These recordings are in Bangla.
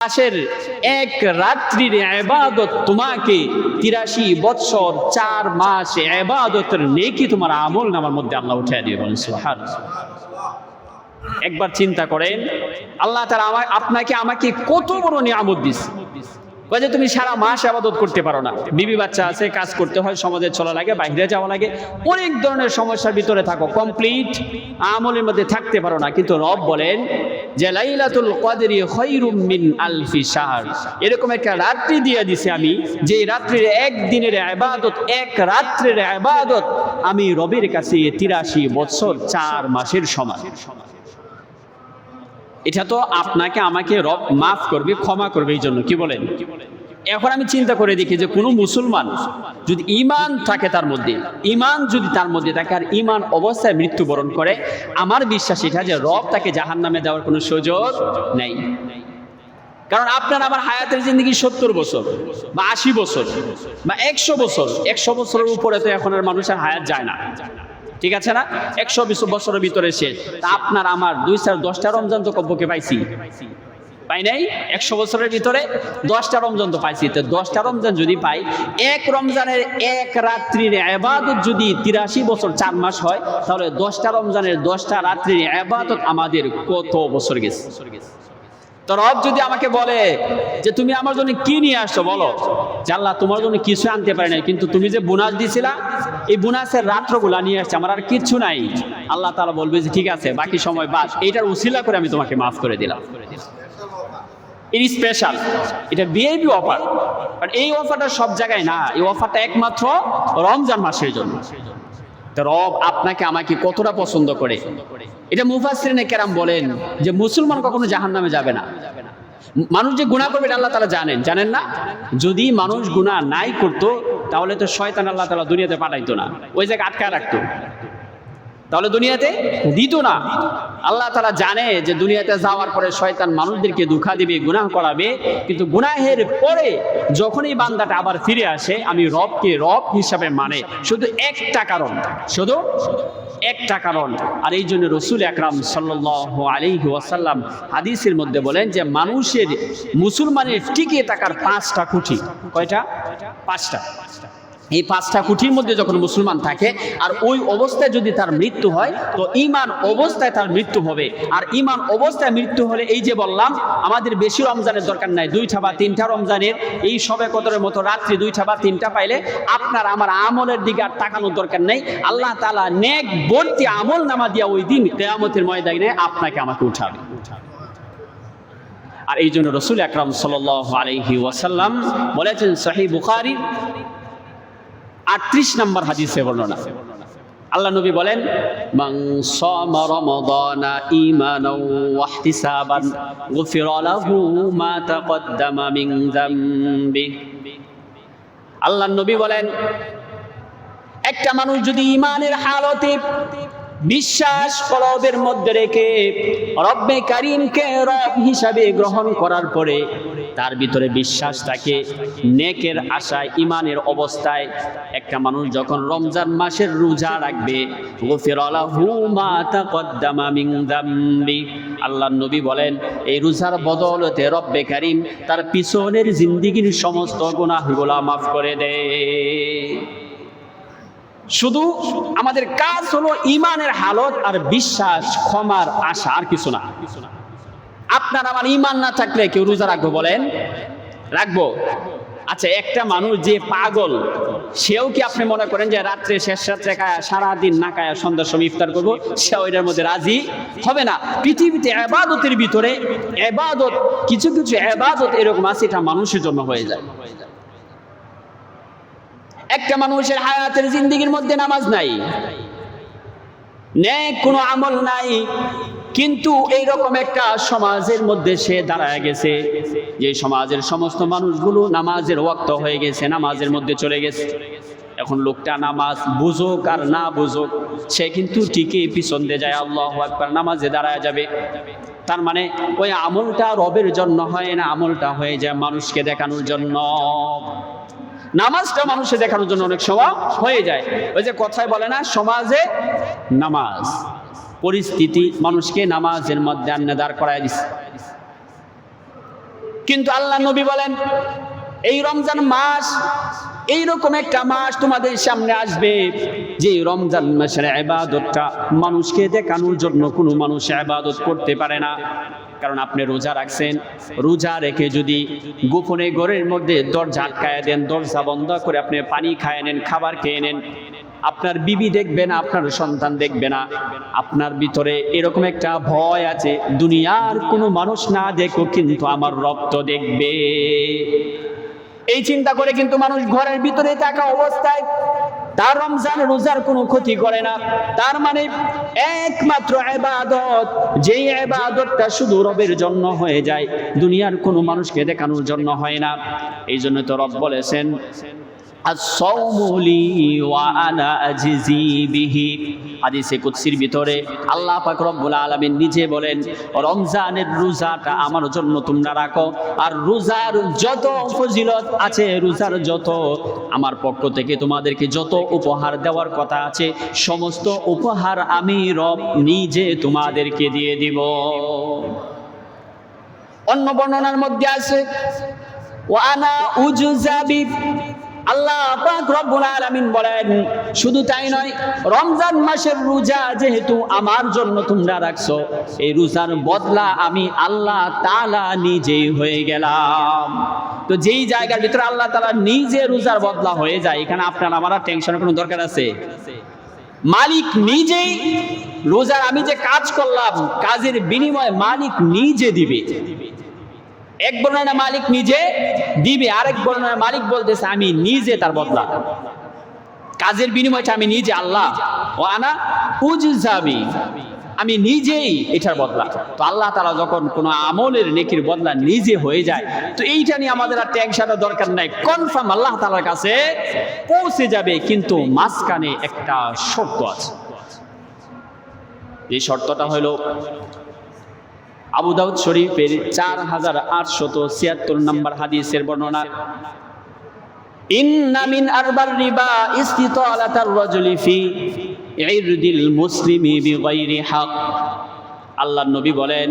মাসের এক রাত্রির এবাদত তোমাকে তিরাশি বৎসর চার মাস এবাদতের নেকি তোমার আমল নামার মধ্যে আল্লাহ উঠে দিয়ে বলেন সোহার একবার চিন্তা করেন, আল্লাহ তারা আপনাকে আমাকে কত বড় নিয়ামত দিস যে তুমি সারা মাস আবাদত করতে পারো না। বিবি বাচ্চা আছে, কাজ করতে হয়, সমাজে চলা লাগে, বাইরে যাওয়া লাগে। অনেক ধরনের সমস্যার ভিতরে থাকো কমপ্লিট আমলের মধ্যে থাকতে পারো না। কিন্তু রব বলেন যে, লাইলাতুল কদরি খৈরুম মিন আলফি শাহর। এরকম একটা রাত্রি দিয়ে দিছে আমি, যে রাত্রির একদিনের আবাদত, এক রাত্রের আবাদত আমি রবের কাছে তিরাশি বছর, চার মাসের সমান। এটা তো আপনাকে, আমাকে রব মাফ করবে, ক্ষমা করবে এই জন্য। কি বলেন? এখন আমি চিন্তা করে দেখি যে কোনো মুসলমান যদি ইমান থাকে তার মধ্যে ইমান যদি তার মধ্যে থাকে আর ইমান অবস্থায় মৃত্যুবরণ করে, আমার বিশ্বাস এটা যে রব তাকে জাহান নামে দেওয়ার কোনো সুযোগ নেই। কারণ আপনার আমার হায়াতের জিন্দগি সত্তর বছর বা আশি বছর বা একশো বছর, একশো বছরের উপরে তো এখন আর মানুষের হায়াত যায় না। ঠিক আছে না? একশো বিশ বছরের ভিতরে শেষ। তা আপনার আমার দুই চার, দশটা রমজান তো কব্বকে পাইছি। পাই নাই? একশো বছরের ভিতরে দশটা রমজান তো পাইছি। তো দশটা রমজান যদি পাই, এক রমজানের এক রাত্রির আবাদত যদি তিরাশি বছর চার মাস হয়, তাহলে দশটা রমজানের দশটা রাত্রির আবাদত আমাদের কত বছর গেছে? তো রব যদি আমাকে বলে যে তুমি আমার জন্য কি নিয়ে আসছো বলো? আল্লাহ তোমার জন্য কিছু আনতে পারি নাই, কিন্তু তুমি যে বোনাস দিছিলা, এই বোনাসের রাত্রগুলা নিয়ে আসছে, আমার আর কিচ্ছু নাই। আল্লাহ তারা বলবে যে, ঠিক আছে, বাকি সময় বাস এইটার উসিলা করে আমি তোমাকে মাফ করে দিলাম। এর স্পেশাল এটা বিএবি অফার বাট এই অফারটা সব জায়গায় না, এই অফারটা একমাত্র রমজান মাসের জন্য। রব আপনাকে আমাকে কতটা পছন্দ করে। এটা মুফাসরিনে কেরাম বলেন যে মুসলমান কখনো জাহান নামে যাবে না। মানুষ যে গুণা করবে আল্লাহ তালা জানেন। জানেন না? যদি মানুষ গুণা নাই করতো, তাহলে তো শয়তান আল্লাহ তালা দুনিয়াতে পাঠাইতো না। ওই জায়গায় আটকায় রাখতো। তাহলে দুনিয়াতে দিত না। আল্লাহ তারা জানে যে দুনিয়াতে যাওয়ার পরে শয়তান মানুষদেরকে দুঃখা দিবে, গুনাহ করাবে। কিন্তু গুনাহের পরে যখন এই বান্দাটা আবার ফিরে আসে, আমি রবকে রব হিসাবে মানে। শুধু একটা কারণ। শুধু একটা কারণ। আর এই জন্য রসুল একরাম সাল্লাহ আলিহি ওয়াসাল্লাম হাদিসের মধ্যে বলেন যে, মানুষের মুসলমানের টিকে থাকার পাঁচটা খুঁটি। কয়টা? পাঁচটা। এই পাঁচটা কুঠির মধ্যে যখন মুসলমান থাকে, আর ওই অবস্থায় যদি তার মৃত্যু হয়, তো ইমান অবস্থায় তার মৃত্যু হবে। আর ইমান অবস্থায় মৃত্যু হলে এই যে বললাম, আমাদের বেশি রমজানের দরকার নাই, দুইটা বা তিনটা রমজানের। এই সবে কদরের মতো রাত্রি দুইটা বা তিনটা পাইলে আপনার আমার আমলের দিকে আর তাকানোর দরকার নেই। আল্লাহ তালা নেক ভর্তি আমল নামা দিয়া ওই দিন কেয়ামতের ময়দানে আপনাকে আমাকে উঠাবে। আর এই জন্য রসুল আকরাম সাল আলহি ওয়াসাল্লাম বলেছেন সাহি বুখারি আটত্রিশ নম্বর হাদিসে বর্ণনা। আল্লাহ নবী বলেন আল্লাহ নবী বলেন, একটা মানুষ যদি ইমানের হালতে বিশ্বাস কলবের মধ্যে রেখে রব্বে কারিমকে রব হিসাবে গ্রহণ করার পরে তার ভিতরে বিশ্বাস থাকে, নেকের আশায়, ইমানের অবস্থায় একটা মানুষ যখন রমজান মাসের রোজা রাখবে আল্লাহ নবী বলেন, এই রোজার বদলতে রব্বে কারিম তার পিছনের জিন্দিগির সমস্ত গুনাহগুলা মাফ করে দেয় শুধু আমাদের কাজ হলো ইমানের হালত আর বিশ্বাস, ক্ষমার আশা, আর কিছু না কিছু না। আপনার আমার ইমান না থাকলে কেউ রোজা রাখব বলেন? রাখব। আচ্ছা একটা মানুষ যে পাগল, সেও কি আপনি মনে করেন যে রাত্রে, শেষ রাত্রে সারাদিন না কায়া সন্ধ্যার সময় ইফতার করব? সে ওইটার মধ্যে রাজি হবে না। পৃথিবীতে এবাদতের ভিতরে এবাদত, কিছু কিছু এবাদত এরকম আছে, এটা মানুষের জন্য হয়ে যায়। একটা মানুষের হায়াতের জিন্দিগির মধ্যে নামাজ নাই। নেক কোনো আমল নাই। কিন্তু এইরকম একটা সমাজের মধ্যে সে দাঁড়ায় গেছে, যে সমাজের সমস্ত মানুষগুলো নামাজের ওয়াক্ত হয়ে গেছে, নামাজের মধ্যে চলে গেছে। এখন লোকটা নামাজ বুঝুক আর না বুঝুক, সে কিন্তু ঠিকই পিছন দিয়ে যায়, আল্লাহ একবার নামাজে দাঁড়ায় যাবে। তার মানে ওই আমলটা রবের জন্য হয় না, আমলটা হয়ে যায় মানুষকে দেখানোর জন্য। নামাজটা মানুষে দেখানোর জন্য অনেক সময় হয়ে যায়। ওই যে কথায় বলে না, সমাজে নামাজ। পরিস্থিতি মানুষকে নামাজের মধ্যে আন্নে দাঁড় করায় দিচ্ছে কিন্তু আল্লাহ নবী বলেন, এই রমজান মাস, এইরকম একটা মাস তোমাদের সামনে আসবে যে রমজান মাসের আবাদতটা মানুষকে দেখানোর জন্য কোনো মানুষ আবাদত করতে পারে না। কারণ আপনি রোজা রাখছেন, রোজা রেখে যদি গোপনে ঘরের মধ্যে দরজা আটকায় দেন, দরজা বন্ধ করে আপনি পানি খায় নেন, খাবার খেয়ে নেন আপনার বিবি দেখবে না, আপনার সন্তান দেখবে না। আপনার ভিতরে এরকম একটা ভয় আছে, দুনিয়ার কোনো মানুষ না দেখো কিন্তু আমার রক্ত দেখবে। এই চিন্তা করে কিন্তু মানুষ ঘরের ভিতরে থাকা অবস্থায় তার রমজান রোজার কোনো ক্ষতি করে না। তার মানে একমাত্র এবাদত, যেই এবাদতটা শুধু রবের জন্য হয়ে যায়, দুনিয়ার কোনো মানুষকে দেখানোর জন্য হয় না। এই জন্য তো রব বলেছেন ভিতরে নিজে বলেন, রমজানের আমার জন্য রাখো, আর রোজার যত আছে, রোজার যত আমার পক্ষ থেকে তোমাদেরকে যত উপহার দেওয়ার কথা আছে, সমস্ত উপহার আমি রব নিজে তোমাদেরকে দিয়ে দিব। অন্য বর্ণনার মধ্যে আছে ওয়ানা উজুজাবি আল্লাহ পাক রব্বুল আলামিন বলেন, শুধু তাই নয়, রমজান মাসের রোজা যেহেতু আমার জন্য তোমরা রাখছো, এই রোজার বদলা আমি আল্লাহ তাআলা নিজেই হয়ে গেলাম। তো যেই জায়গার ভিতরে আল্লাহ তাআলা নিজে রোজার বদলা হয়ে যায়, এখানে আপনার আমার আর টেনশনের কোনো দরকার আছে? মালিক নিজেই রোজার, আমি যে কাজ করলাম, কাজের বিনিময়ে মালিক নিজে দিবে। এক বর্ণনা মালিক নিজে দিবে, আরেক বর্ণনা মালিক বলতেছে, আমি নিজে তার বদলা। কাজের বিনিময়টা আমি নিজে আল্লাহ। ও আনা উজাবি আমি নিজেই এটার বদলা। তো আল্লাহ তারা যখন কোনো আমলের নেকির বদলা নিজে হয়ে যায়, তো এইটা নিয়ে আমাদের আর টেনশনের দরকার নাই। কনফার্ম আল্লাহ তালার কাছে পৌঁছে যাবে, কিন্তু মাঝখানে একটা শর্ত আছে। এই শর্তটা হলো আবু দাউদ শরীফের চার হাজার আটশত ছিয়াত্তর নম্বর হাদিসের বর্ণনা। ইন্না মিন আল্লাহ নবী বলেন,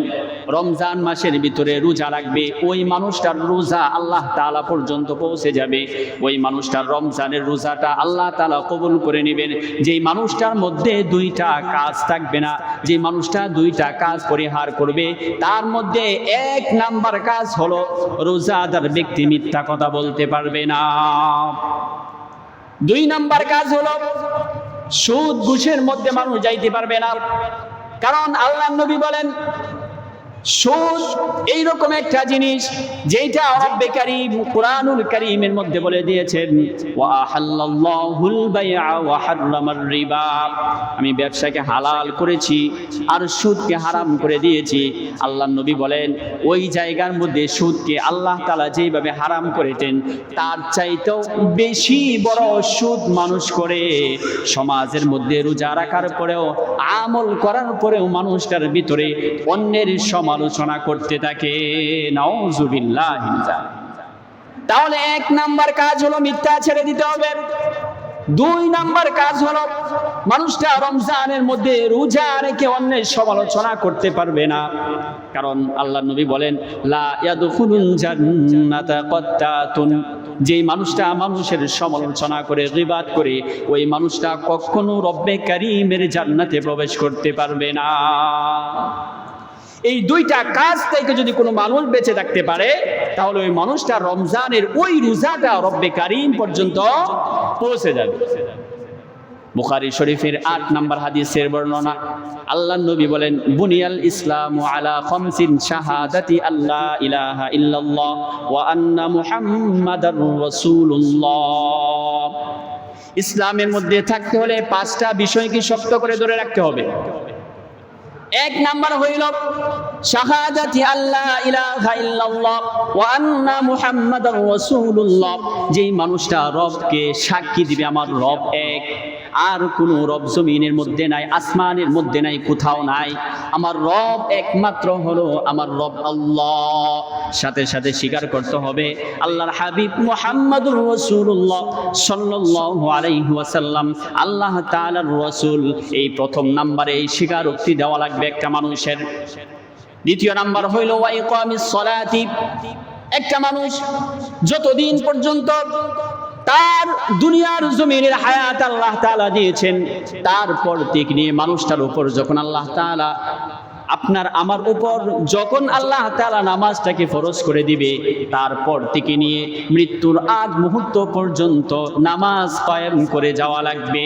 রমজান মাসের ভিতরে রোজা রাখবে, ওই মানুষটার রোজা আল্লাহ তাআলা পর্যন্ত পৌঁছে যাবে। ওই মানুষটার রমজানের রোজাটা আল্লাহ তাআলা কবুল করে নেবেন। যেই মানুষটার মধ্যে দুইটা কাজ থাকবে না যে মানুষটা দুইটা কাজ পরিহার করবে, তার মধ্যে এক নাম্বার কাজ হলো রোজাদার ব্যক্তি মিথ্যা কথা বলতে পারবে না। দুই নাম্বার কাজ হলো সুদ, ঘুষের মধ্যে মানুষ যাইতে পারবে না। কারণ আল্লাহ নবী বলেন সুদ, এইরকম একটা জিনিস যেটা রব্বে কারীম কুরআনুল কারীমের মধ্যে বলে দিয়েছেন, ওয়া বাইআ ওয়া হাররামার রিবা। আমি ব্যবসাকে হালাল করেছি আর সুদকে হারাম করে দিয়েছি। আল্লাহ নবী বলেন, ওই জায়গার মধ্যে সুদকে আল্লাহ তাআলা যেভাবে হারাম করেছেন, তার চাইতেও বেশি বড় সুদ মানুষ করে। সমাজের মধ্যে রোজা রাখার পরেও, আমল করার পরেও মানুষটার ভিতরে অন্যের সমালোচনা করতে থাকে। তাহলে এক নাম্বার কাজ হলো মিথ্যা ছেড়ে দিতে হবে। দুই নাম্বার কাজ হলো মানুষটা রমজানের মধ্যে রোজা রেখে অন্যের সমালোচনা করতে পারবে না। কারণ আল্লাহ নবী বলেন, লা যেই মানুষটা মানুষের সমালোচনা করে গিবাত করে, ওই মানুষটা কখনো রব্বে কারীমের জান্নাতে প্রবেশ করতে পারবে না। এই দুইটা কাজ থেকে যদি কোনো মানুষ বেঁচে থাকতে পারে, তাহলে ওই মানুষটা রমজানের ওই রোজাটা রব্বে কারিম পর্যন্ত পৌঁছে যাবে। বুখারী শরীফের আট নম্বর হাদিসের বর্ণনা আল্লাহ নবী বলেন, বুনিয়াল ইসলাম আলা খামসিন শাহাদাতি আল্লাহ ইলাহা ইল্লাল্লাহ ওয়া আন্না মুহাম্মাদার রাসূলুল্লাহ। ইসলামের মধ্যে থাকতে হলে পাঁচটা বিষয়কে শক্ত করে ধরে রাখতে হবে। এক নাম্বার হইল, শাহাদাতি আল্লাহ ইলাহা ইল্লাল্লাহ ওয়া আন্না মুহাম্মাদার রাসূলুল্লাহ। যেই মানুষটা রবকে সাক্ষী দিবে, আমার রব এক। আর কোনো রব জমিনের মধ্যে নাই, আসমানের মধ্যে নাই, কোথাও নাই। আমার রব একমাত্র হলো আমার রব আল্লাহ। সাথে সাথে স্বীকার করতে হবে, আল্লাহর হাবিব মুহাম্মাদুর রাসূলুল্লাহ সাল্লাল্লাহু আলাইহি ওয়াসাল্লাম, আল্লাহ তাআলার রাসূল। এই প্রথম নম্বরে এই স্বীকারোক্তি দেওয়া লাগবে একটা মানুষের। দ্বিতীয় নাম্বার হইল ওয়াইকামিস সলাতি। একটা মানুষ যতদিন পর্যন্ত তার দুনিয়ার জমিনের হায়াত আল্লাহ তাআলা দিয়েছেন। তারপর থেকে নিয়ে মানুষটার উপর যখন আল্লাহ তাআলা আপনার আমার উপর যখন আল্লাহ তাআলা নামাজটাকে ফরজ করে দিবে, তারপর থেকে নিয়ে মৃত্যুর আগ মুহূর্ত পর্যন্ত নামাজ কায়েম করে যাওয়া লাগবে।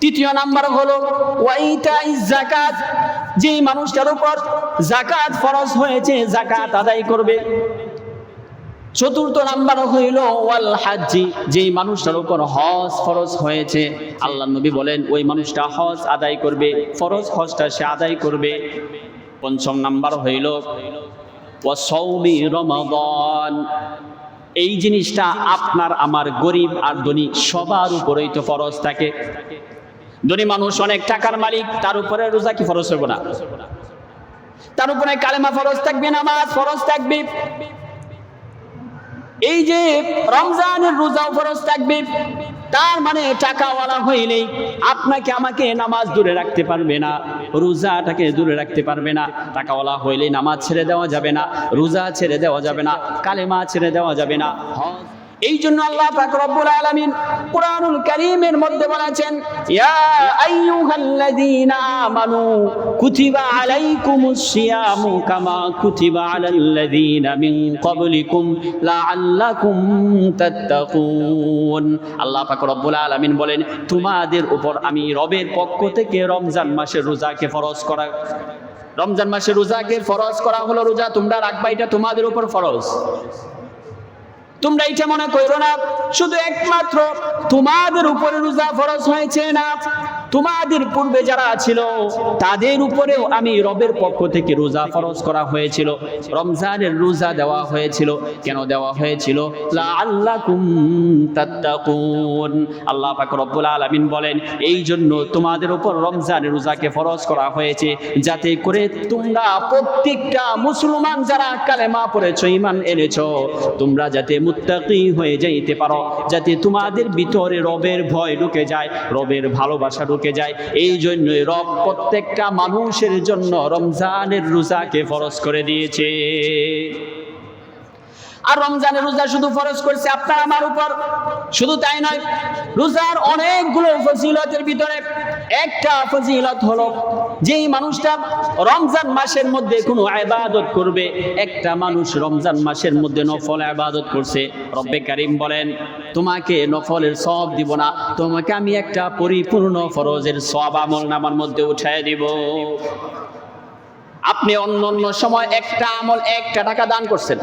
তৃতীয় নাম্বার হলো জাকাত যে মানুষটার উপর জাকাত ফরজ হয়েছে জাকাত আদায় করবে। চতুর্থ নাম্বার হইল, ওয়াল হাজ্জি, যেই মানুষটার উপর হজ ফরজ হয়েছে। আল্লাহ নবী বলেন, ওই মানুষটা হজ আদায় করবে, ফরজ হজটা সে আদায় করবে। পঞ্চম নাম্বার হইল ওয়াসৌমি রমাদান, এই জিনিসটা আপনার, আমার গরিব আর ধনী সবার উপরেই তো ফরজ থাকে। ধনী মানুষ অনেক টাকার মালিক, তার উপরে রোজা কি ফরজ হবে না? তার উপরে কালেমা ফরজ থাকবে, নামাজ ফরজ থাকবে। এই যে রমজানের রোজা ফরজ থাকবে তার মানে টাকাওয়ালা হইলেই আপনাকে আমাকে নামাজ দূরে রাখতে পারবে না, রোজাটাকে দূরে রাখতে পারবে না। টাকাওয়ালা হইলেই নামাজ ছেড়ে দেওয়া যাবে না, রোজা ছেড়ে দেওয়া যাবে না, কালেমা ছেড়ে দেওয়া যাবে না। হজ এই জন্য আল্লাহ পাক আলামিন কুরআনুল কারীমের মধ্যে বলেছেন, ইয়া কামা আল্লাহ আলামিন বলেন, তোমাদের উপর আমি রবের পক্ষ থেকে রমজান মাসের রোজাকে ফরজ করা, রমজান মাসের রোজাকে ফরজ করা হলো রোজা, তোমরা রাখবা, এটা তোমাদের উপর ফরজ। তোমরা এটা মনে করো না শুধু একমাত্র তোমাদের উপরে রোজা ফরজ হয়েছে না? তোমাদের পূর্বে যারা ছিল, তাদের উপরেও আমি রবের পক্ষ থেকে রোজা ফরজ করা হয়েছিল। রমজানের রোজা দেওয়া হয়েছিল। কেন দেওয়া হয়েছিল? আল্লাহ রব্বুল আলামিন বলেন, এই জন্য তোমাদের উপর রমজানের রোজাকে ফরজ করা হয়েছে, যাতে করে তোমরা প্রত্যেকটা মুসলমান যারা কালেমা পড়েছ ইমান এনেছ, তোমরা যাতে মুত্তাকি হয়ে যাইতে পারো, যাতে তোমাদের ভিতরে রবের ভয় ঢুকে যায়, রবের ভালোবাসা যায়। এই জন্যই রব প্রত্যেকটা মানুষের জন্য রমজানের রোজাকে ফরজ করে দিয়েছে। আর রমজানের রোজা শুধু ফরজ করছে আপনার আমার উপর। শুধু তাই নয়, রোজার অনেকগুলো ফজিলতের ভিতরে একটা ফজিলত হলো যেই মানুষটা রমজান মাসের মধ্যে কোনো আবাদত করবে, একটা মানুষ রমজান মাসের মধ্যে নফল আবাদত করছে। রব্বে কারিম বলেন, তোমাকে নফলের সব দিব না, তোমাকে আমি একটা পরিপূর্ণ ফরজের সব আমল নামার মধ্যে উঠায় দিব। আপনি অন্য অন্য সময় একটা আমল একটা টাকা দান করছেন।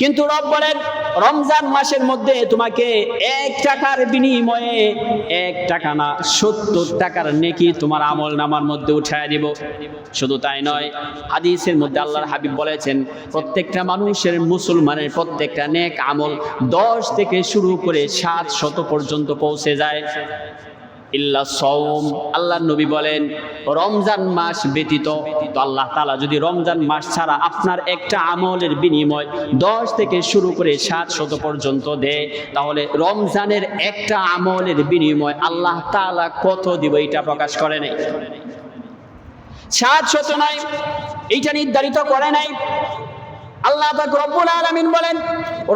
কিন্তু রব বলেন রমজান মাসের মধ্যে তোমাকে এক টাকার বিনিময়ে এক টাকা না, সত্তর টাকার নেকি তোমার আমল নামার মধ্যে উঠায় দিব। শুধু তাই নয়, হাদিসের মধ্যে আল্লাহর হাবিব বলেছেন, প্রত্যেকটা মানুষের মুসলমানের প্রত্যেকটা নেক আমল দশ থেকে শুরু করে সাত শত পর্যন্ত পৌঁছে যায়। ইল্লা সৌম আল্লাহ নবী বলেন, রমজান মাস ব্যতীত, তো আল্লাহ তালা যদি রমজান মাস ছাড়া আপনার একটা আমলের বিনিময় দশ থেকে শুরু করে সাত শত পর্যন্ত দেয়, তাহলে রমজানের একটা আমলের বিনিময় আল্লাহ তালা কত দিব এটা প্রকাশ করে নাই। সাত শত নয় এইটা নির্ধারিত করে নাই। আল্লাহ রব্বুল আলামিন বলেন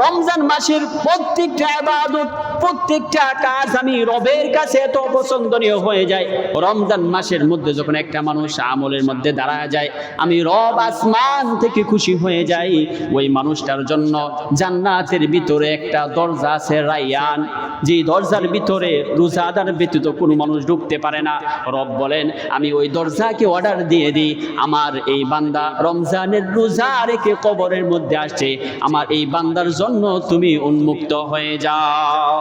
রমজান মাসের প্রত্যেকটা ইবাদত, প্রত্যেকটা কাজ আমি রবের কাছে এত পছন্দনীয় হয়ে যায় রমজান মাসের মধ্যে যখন একটা মানুষ আমলের মধ্যে দাঁড়া যায়, আমি রব আসমান থেকে খুশি হয়ে যাই। ওই মানুষটার জন্য জান্নাতের ভিতরে একটা দরজা আছে রাইয়ান। যে দরজার ভিতরে রোজাদার ব্যতীত কোনো মানুষ ঢুকতে পারে না। রব বলেন, আমি ওই দরজাকে অর্ডার দিয়ে দিই। আমার এই বান্দা রমজানের রোজা রেখে কবরের মধ্যে আসছে। আমার এই বান্দার জন্য তুমি উন্মুক্ত হয়ে যাও।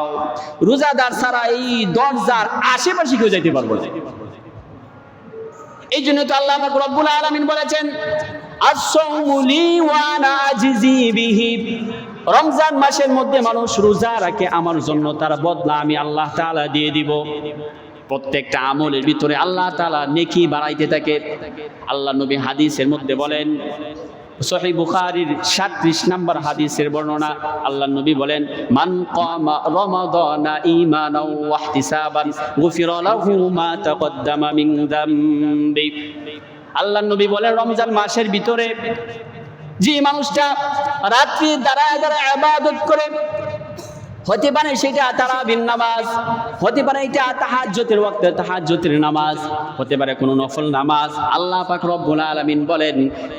রোজাদার ছাড়া এই দরজার আশেপাশে কেউ যাইতে পারব না। এই জন্য তো আল্লাহ রব্বুল আলামিন বলেছেন রমজান মাসের মধ্যে মানুষ রোজা রাখে, আমার জন্য তার বদলা আমি আল্লাহ তাআলা দিয়ে দিব। প্রত্যেকটা আমলের ভিতরে আল্লাহ তালা নেকি বাড়াইতে থাকে। আল্লাহ নবী হাদিসের মধ্যে বলেন সহি বুখারির সাতত্রিশ নম্বর হাদিসের বর্ণনা আল্লাহ নবী বলেন, মান কামা রমাদানা ঈমানাও ওয়াহতিসাবান, গুফির লাহু মা তাকদ্দামা মিন আল্লাহ নবী বলেন, রমজান মাসের ভিতরে যে মানুষটা রাত্রি দাঁড়ায় দাঁড়ায় আবাদত করে হতে পারে সেটা তারাবির নামাজ হতে পারে এটা তাহাজ্জতের ওয়াক্তে তাহাজ্জতের নামাজ, হতে পারে কোনো নফল নামাজ। আল্লাহ পাক রব্বুল আলামিন বলেন,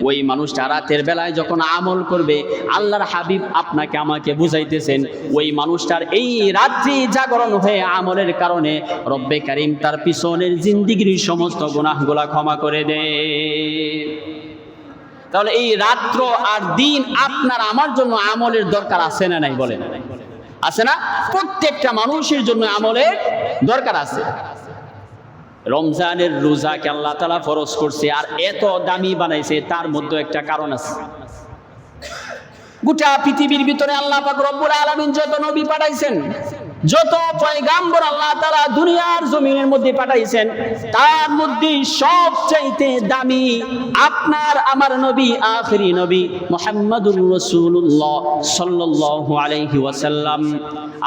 ওই মানুষটা রাতের বেলায় যখন আমল করবে, আল্লাহর হাবিব আপনাকে আমাকে বুঝাইতেছেন, ওই মানুষটার এই রাত্রি জাগরণ হয়ে আমলের কারণে রব্বে কারিম তার পিছনের জিন্দিগির সমস্ত গুনাহগুলা ক্ষমা করে দেয় তাহলে এই রাত্র আর দিন আপনার আমার জন্য আমলের দরকার আছে না নাই বলেন? আছে না? প্রত্যেকটা মানুষের জন্য আমলের দরকার আছে। রমজানের রোজাকে আল্লাহ তালা ফরজ করছে আর এত দামি বানাইছে, তার মধ্যে একটা কারণ আছে। গোটা পৃথিবীর ভিতরে আল্লাহ পাক রব্বুল আলমিন যত নবী পাঠাইছেন যত পয়গাম্বর আল্লাহ তাআলা দুনিয়ার জমিনের মধ্যে পাঠাইছেন, তার মধ্যে সবচাইতে দামি আপনার আমার নবী, আখরি নবী মুহাম্মাদুর রাসূলুল্লাহ সাল্লাল্লাহু আলাইহি ওয়াসাল্লাম।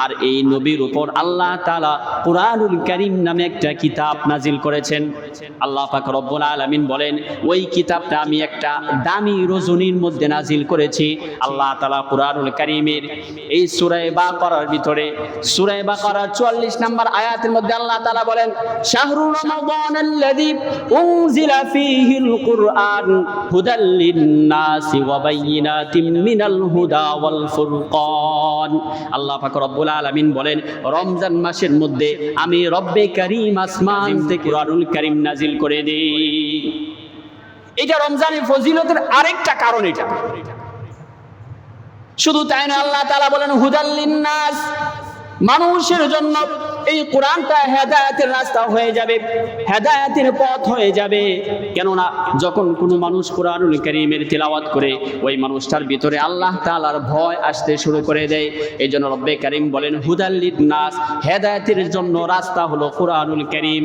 আর এই নবীর উপর আল্লাহ তাআলা কুরআনুল কারীম নামে একটা কিতাব নাজিল করেছেন। আল্লাহ পাক রব্বুল আলামিন বলেন, ওই কিতাবটা আমি একটা দামি রজনীর মধ্যে নাজিল করেছি। আল্লাহ তাআলা কুরআনুল কারীমের এই সূরা বাকারার ভিতরে সূরা বাকারার 44 নম্বর আয়াতের মধ্যে আল্লাহ বলেন ফুরকান। আল্লাহ পাক রব্বুল আলামিন বলেন, রমজান মাসের মধ্যে আমি রব্বে কারীম আসমান থেকে কুরআনুল কারীম নাজিল করে দিই। এটা রমজানের ফজিলতের আরেকটা কারণ এটা। শুধু তাই না আল্লাহ তাআলা বলেন হুদাল্লিন নাস মানুষের জন্য এই কোরআনটা হেদায়েতের রাস্তা হয়ে যাবে, হেদায়েতের পথ হয়ে যাবে। কেননা যখন কোনো মানুষ কোরআনুল কারীমের তেলাওয়াত করে, ওই মানুষটার ভিতরে আল্লাহ তাআলার ভয় আসতে শুরু করে দেয়। এই জন্য রব্বে কারীম বলেন হুদাল্লিন নাস হেদায়েতের জন্য রাস্তা হলো কোরআনুল কারীম।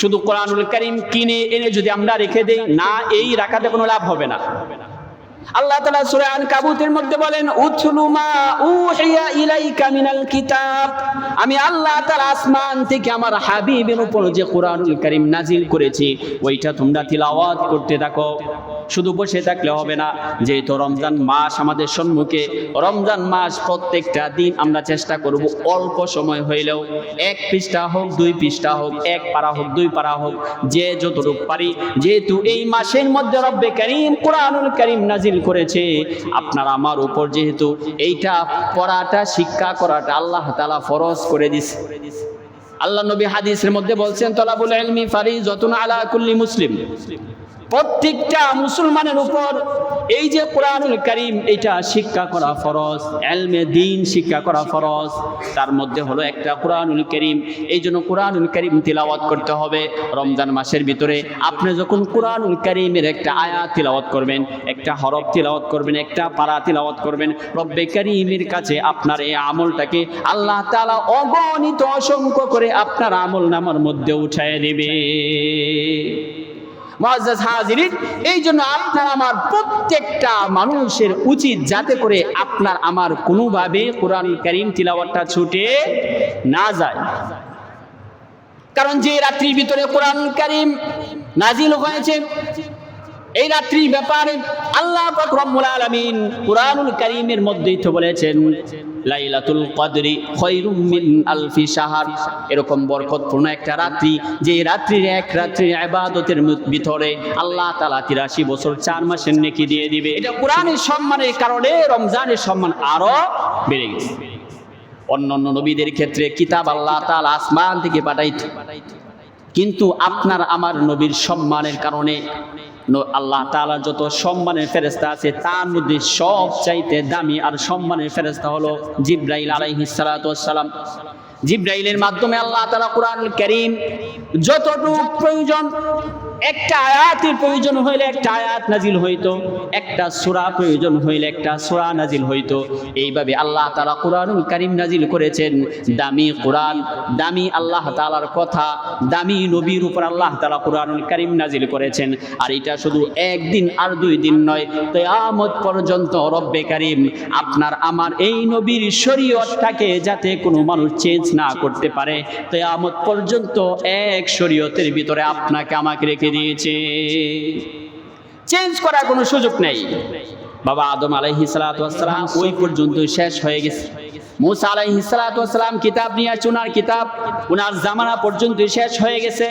শুধু কোরআনুল কারীম কিনে এনে যদি আমরা রেখে দেই, না এই রাখাতে কোনো লাভ হবে না। আল্লাহ তাআলা সূরা আনকাবুতের মধ্যে বলেন, উতলু উহিয়া ইলাইকা মিনাল কিতাব। আমি আল্লাহ তাআলা আসমান থেকে আমার হাবিবের উপর যে কোরআনুল কারীম নাজিল করেছি, ওইটা তোমরা তিলাওয়াত করতে থাকো। শুধু বসে থাকলে হবে না, যেহেতু রমজান মাস আমাদের সম্মুখে, রমজান মাস প্রত্যেকটা দিন আমরা চেষ্টা করব অল্প সময় হইলেও, এক পৃষ্ঠা হোক, দুই পৃষ্ঠা হোক, এক পারা হোক, দুই পারা হোক, যে যতটুকু পারি। যেহেতু এই মাসের মধ্যে রব্বে করিম কোরআনুল করিম নাজিল করেছে। আপনার আমার উপর যেহেতু এইটা পড়াটা, শিক্ষা করাটা আল্লাহ তালা ফরজ করে দিছে। আল্লাহ নবী হাদিসের মধ্যে বলছেন, তলাবুল ইলমি ফারিজাতুন আলা কুল্লি মুসলিম। প্রত্যেকটা মুসলমানের উপর এই যে কোরআনুল করিম এটা শিক্ষা করা ফরজ, এলমে দিন শিক্ষা করা ফরজ। তার মধ্যে হলো একটা কোরআনুল করিম। এই জন্য কোরআনুল করিম তিলাওয়াত করতে হবে রমজান মাসের ভিতরে। আপনি যখন কোরআনুল করিমের একটা আয়াত তিলাওয়াত করবেন, একটা হরফ তিলাওয়াত করবেন, একটা পারা তিলাওয়াত করবেন, রব্বে করিমের কাছে আপনার এই আমলটাকে আল্লাহ তাআলা অগণিত অসংখ্য করে আপনার আমল নামার মধ্যে উঠায় দেবে। এই জন্য আপনার আমার প্রত্যেকটা মানুষের উচিত যাতে করে আপনার আমার কোনোভাবে কোরআন করিম তিলাওয়াতটা ছুটে না যায়। কারণ যে রাত্রির ভিতরে কোরআন করিম নাজিল হয়েছে, এই রাত্রির ব্যাপারে আল্লাহ আলামিন কুরআনুল কারীমের মধ্যেই তো বলেছেন লাইলাতুল কদরি খৈরুম মিন আলফি শাহর। এরকম বরকতপূর্ণ একটা রাত্রি, যে রাত্রির এক রাত্রির ইবাদতের ভিতরে আল্লাহ তাআলা 83 বছর 4 মাসের নেকি দিয়ে দিবে। এটা কোরআনের সম্মানের কারণে রমজানের সম্মান আরও বেড়ে গেছে। অন্যান্য নবীদের ক্ষেত্রে কিতাব আল্লাহ তাআলা আসমান থেকে পাঠাইতো। কিন্তু আপনার, আমার নবীর সম্মানের কারণে আল্লাহ তালা যত সম্মানের ফেরেস্তা আছে, তার মধ্যে সব চাইতে দামি আর সম্মানের ফেরেস্তা হলো জিব্রাইল আলাইহিস সালাতু ওয়াসসালাম। জিব্রাইলের মাধ্যমে আল্লাহ তালা কোরআন করিম যতটুক প্রয়োজন একটা আয়াতের প্রয়োজন হইলে একটা আয়াত নাজিল হইতো, একটা সূরা প্রয়োজন হইলে একটা সূরা নাজিল হইতো। এইভাবে আল্লাহ তালা কোরআনুল করিম নাজিল করেছেন, দামি কোরআন, দামি আল্লাহ তালার কথা, দামি নবীর উপর আল্লাহ তালা কোরআনুল করিম নাজিল করেছেন। আর এটা শুধু একদিন আর দুই দিন নয়, কিয়ামত পর্যন্ত রব্বে কারীম আপনার, আমার এই নবীর শরীয়তটাকে যাতে কোনো মানুষ চেঞ্জ না করতে পারে, কিয়ামত পর্যন্ত এক শরীয়তের ভিতরে আপনাকে আমাকে রেখে দিয়েছে। চেঞ্জ করার কোনো সুযোগ নেই। বাবা আদম আলাইহি সালাম ওই পর্যন্ত শেষ হয়ে গেছে। মুসা আলাইহি সালাম কিতাব নিয়ে আসছে ওনার কিতাব ওনার জামানা পর্যন্ত শেষ হয়ে গেছে।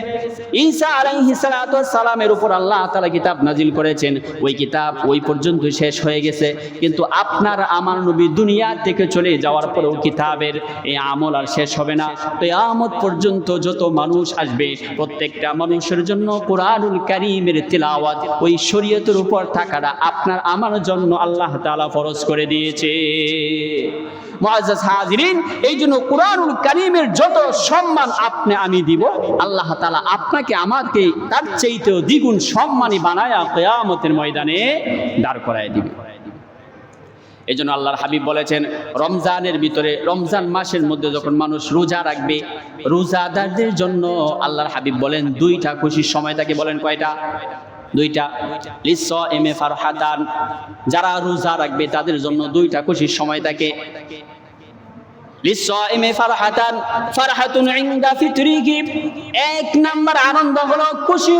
ঈসা আলাইহি সালামের উপর আল্লাহ তাআলা কিতাব নাজিল করেছেন। ওই কিতাব ওই পর্যন্ত শেষ হয়ে গেছে। কিন্তু আপনার আমার নবী দুনিয়া থেকে চলে যাওয়ার পরেও কিতাবের এই আমল আর শেষ হবে না। তো আমদ পর্যন্ত যত মানুষ আসবে, প্রত্যেকটা মানুষের জন্য কোরআনুল কারিমের তিলাওয়াত ওই শরীয়তের উপর থাকাটা আপনার আমার জন্য আল্লাহ তাআলা ফরজ করে দিয়েছে। এই জন্য কোরআনুল যত সম্মান আপনি আমি দিব, আল্লাহ আপনাকে আমাকে তার চাইতেও দ্বিগুণ ময়দানে দাঁড় করায় দিবে। এই জন্য আল্লাহর হাবিব বলেছেন, রমজানের ভিতরে, রমজান মাসের মধ্যে যখন মানুষ রোজা রাখবে, রোজাদারদের জন্য আল্লাহর হাবিব বলেন, দুইটা খুশির সময় তাকে বলেন কয়টা? দুইটা। লিস, এম এ ফারহাতান যারা রোজা রাখবে তাদের জন্য দুইটা খুশির সময় থাকে। এক আনন্দ খুশি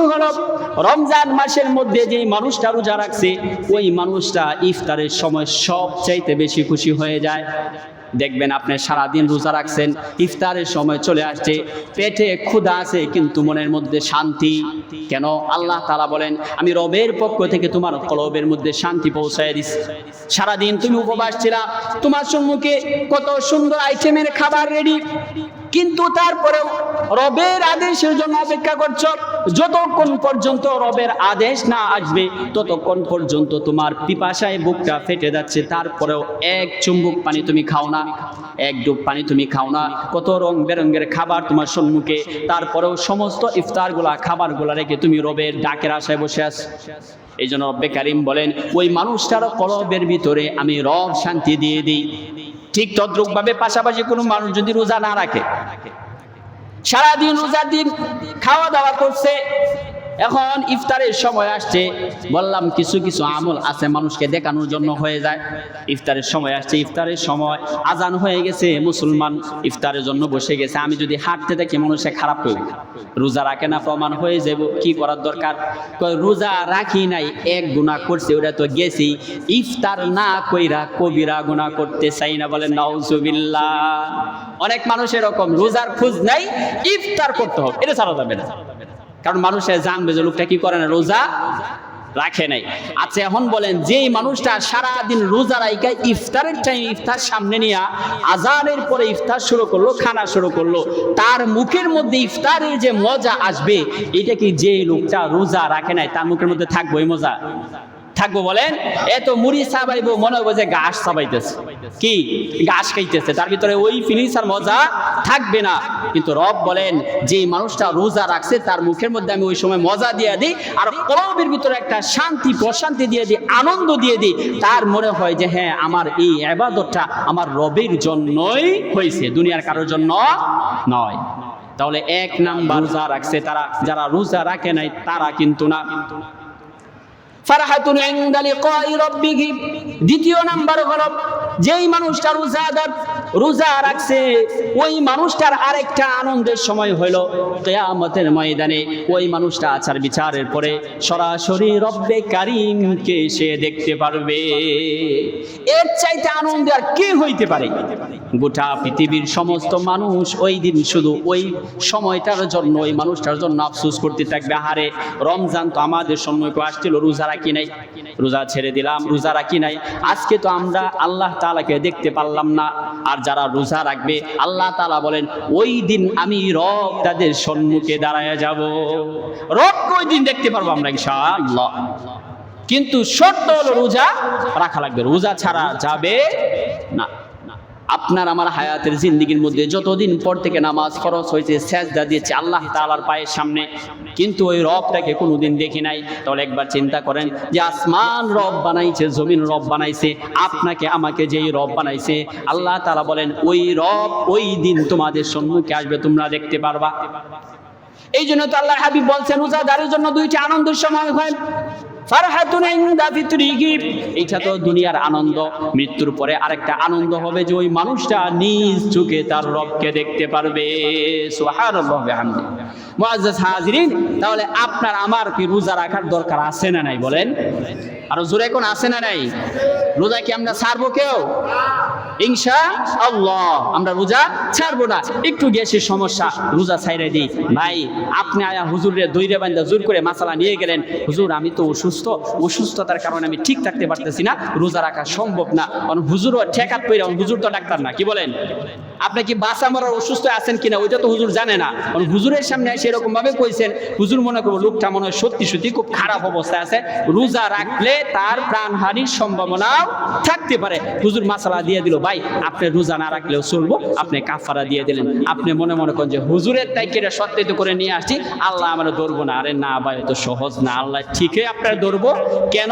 রমজান মাসের মধ্যে মানুষটা রোজা রাখছে, ওই মানুষটা ইফতারের সময় সবচাইতে বেশি খুশি হয়ে যায়। দেখবেন আপনি সারাদিন রোজা রাখছেন, ইফতারের সময় চলে আসছে, পেটে ক্ষুধা আছে, কিন্তু মনের মধ্যে শান্তি। কেন? আল্লাহ তালা বলেন, আমি রবের পক্ষ থেকে তোমার কলবের মধ্যে শান্তি পৌঁছায় দিস সারাদিন তুমি উপবাস ছিলা, তোমার সম্মুখে কত সুন্দর আইটেমের খাবার রেডি কিন্তু তারপরেও রবের আদেশের জন্য অপেক্ষা করছ। যতক্ষণ পর্যন্ত রবের আদেশ না আসবে, ততক্ষণ পর্যন্ত তোমার পিপাসায় বুকটা ফেটে যাচ্ছে। তারপরেও এক চুম্বুক পানি তুমি খাও না, এক ডুব পানি তুমি খাও না। কত রং বেরঙ্গের খাবার তোমার সম্মুখে। তারপরেও সমস্ত ইফতারগুলা, খাবারগুলা রেখে তুমি রবের ডাকের আশায় বসে আস এই জন্য রব্বে কারিম বলেন, ওই মানুষটার কলবের ভিতরে আমি রব শান্তি দিয়ে দিই। ঠিক তদ্রুপভাবে পাশাপাশি কোনো মানুষ যদি রোজা না রাখে, সারাদিন রোজার দিন খাওয়া দাওয়া করছে এখন ইফতারের সময় আসছে, বললাম কিছু কিছু আমল আছে মানুষকে দেখানোর জন্য হয়ে যায়। ইফতারের সময় আসছে, ইফতারের সময় আজান হয়ে গেছে, মুসলমান ইফতারের জন্য বসে গেছে। আমি যদি হাঁটতে দেখি মানুষে খারাপ করবে রোজা রাখে না, প্রমাণ হয়ে যাব, কি করার দরকার? রোজা রাখি নাই, এক গুণা করছে ওটা তো গেছি। ইফতার না কইরা কবিরা গুণা করতে চাই না বলে, নাউজুবিল্লাহ। অনেক মানুষ এরকম, রোজার খোঁজ নাই, ইফতার করতে হবে, এটা ছাড়া যাবে না। কারণ মানুষে জানবে যে লোকটা কি করে না, রোজা রাখে নাই। আচ্ছা এখন বলেন যে মানুষটা সারাদিন রোজা রাইকা ইফতারের টাইম ইফতার সামনে নিয়ে আজানের পরে ইফতার শুরু করল, খানা শুরু করল, তার মুখের মধ্যে ইফতারের যে মজা আসবে, এটা কি যে লোকটা রোজা রাখে নাই, তার মুখের মধ্যে থাকব এই মজা? থাকব বলেন? এত মুড়ি চাবাইবো মনে হবে যে ঘাস সাবাইতেছে। কি? ঘাস খাইতেছে। তার ভিতরে ওই ফিলিংস আর মজা থাকবে না। কিন্তু রব বলেন, যে মানুষটা রোজা রাখছে, তার মুখের মধ্যে আমি ওই সময় মজা দিয়ে দিই, আর কলবের ভিতরে একটা শান্তি, প্রশান্তি দিয়ে দিই, আনন্দ দিয়ে দিই। তার মনে হয় যে হ্যাঁ আমার এই আবাদতটা আমার রবের জন্যই হয়েছে, দুনিয়ার কারোর জন্য নয়। তাহলে এক নাম্বার রোজা রাখছে তারা। যারা রোজা রাখে নাই, তারা কিন্তু না কিন্তু না। ফারহাতুন ইনদা লিকাই রাব্বিহি। দ্বিতীয় নাম্বার হলো যেই মানুষটা রোজাদার রোজা রাখছে, ওই মানুষটার আরেকটা আনন্দের সময় হলো কিয়ামতের ময়দানে। ওই মানুষটা আচার বিচারের পরে সরাসরি রব্বে কারিমকে সে দেখতে পারবে। এর চাইতে আনন্দ আর কি হইতে পারে? গোটা পৃথিবীর সমস্ত মানুষ ওই দিন শুধু ওই সময়টার জন্য, ওই মানুষটার জন্য আফসোস করতে থাকবে হারে রমজান তো আমাদের সময়কে আসছিল, রোজা রাখি নাই। রোজা ছেড়ে দিলাম, রোজা রাখি নাই। আজকে তো আমরা আল্লাহ তালাকে দেখতে পারলাম না। আর যারা রোজা রাখবে, আল্লাহ তালা বলেন, ওই দিন আমি রব তাদের সম্মুখে দাঁড়ায় যাব। রব ওই দিন দেখতে পারব আমরা, ইনশাআল্লাহ। কিন্তু শর্ত হলো রোজা রাখা লাগবে। রোজা ছাড়া যাবে না। আপনার আমার হায়াতের জিন্দিগির মধ্যে যতদিন পর থেকে নামাজ খরচ হয়েছে, সেজদা দিয়েছে আল্লাহ তালার পায়ের সামনে। কিন্তু ওই রবটাকে কোনোদিন দেখি নাই। তাহলে একবার চিন্তা করেন যে আসমান রব বানাইছে, জমিন রব বানাইছে, আপনাকে, আমাকে যেই রব বানাইছে, আল্লাহ তালা বলেন, ওই রব ওই দিন তোমাদের সম্মুখে আসবে, তোমরা দেখতে পারবা। এই জন্য তো আল্লাহ হাবিব বলছেন, উজাদারের জন্য দুইটি আনন্দের সময় হয়। ফারহাতুন ইনদা এটা তো দুনিয়ার আনন্দ। মৃত্যুর পরে আরেকটা আনন্দ হবে যে ওই মানুষটা নিজ চোখে তার রবকে দেখতে পারবে। সুবহানাল্লাহ বিহামদি। মুআজ্জাজ হাজিরিন, তাহলে আপনার আমার কি রোজা রাখার দরকার আছে না নাই বলেন? আর জোরে কোন আছে না নাই? রোজা কি আমরা ছাড়বো কেউ? ইনশা আল্লাহ আমরা রোজা ছাড়বো না। একটু গ্যাসের সমস্যা, রোজা ছাইরে দিই। ভাই, আপনি আয়া হুজুরের দৈরে বান্ধা জোর করে মাসালা নিয়ে গেলেন। হুজুর, আমি তো অসুস্থ। অসুস্থতার কারণে আমি ঠিক থাকতে পারতেছি না। রোজা রাখা সম্ভব না। কারণ হুজুরও ঠেকাত পেরে হুজুর তো ডাক্তার না। কি বলেন? আপনি কি বাসা মরার অসুস্থ আছেন কিনা, ওইটা তো হুজুর জানে না। কারণ হুজুরের সামনে এসে এরকম ভাবে কইছেন, হুজুর মনে করব লোকটা মনে হয় সত্যি সত্যি খুব খারাপ অবস্থায় আছে। রোজা রাখলে তার প্রাণহানির সম্ভাবনাও থাকতে পারে। হুজুর মাসালা দিয়ে দিল, ভাই, আপনি রোজা না রাখলেও চলবো, আপনি কাফারা দিয়ে দিলেন। আপনি মনে মনে করেন যে, হুজুরের তাই কেটে সত্যায়িত করে নিয়ে আসছি, আল্লাহ আমরা ধরবো না। আরে না ভাই তো সহজ না, আল্লাহ ঠিকই আপনার ধরবো। কেন?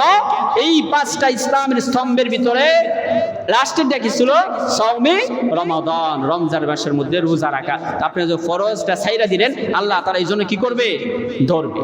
এই পাঁচটা ইসলামের স্তম্ভের ভিতরে লাস্টের ডেকে ছিল সৌমি রমাদান, রমজান মাসের মধ্যে রোজা রাখা। আপনি যে ফরজটা সাইরা দিলেন, আল্লাহ তারা এই জন্য কি করবে? ধরবে।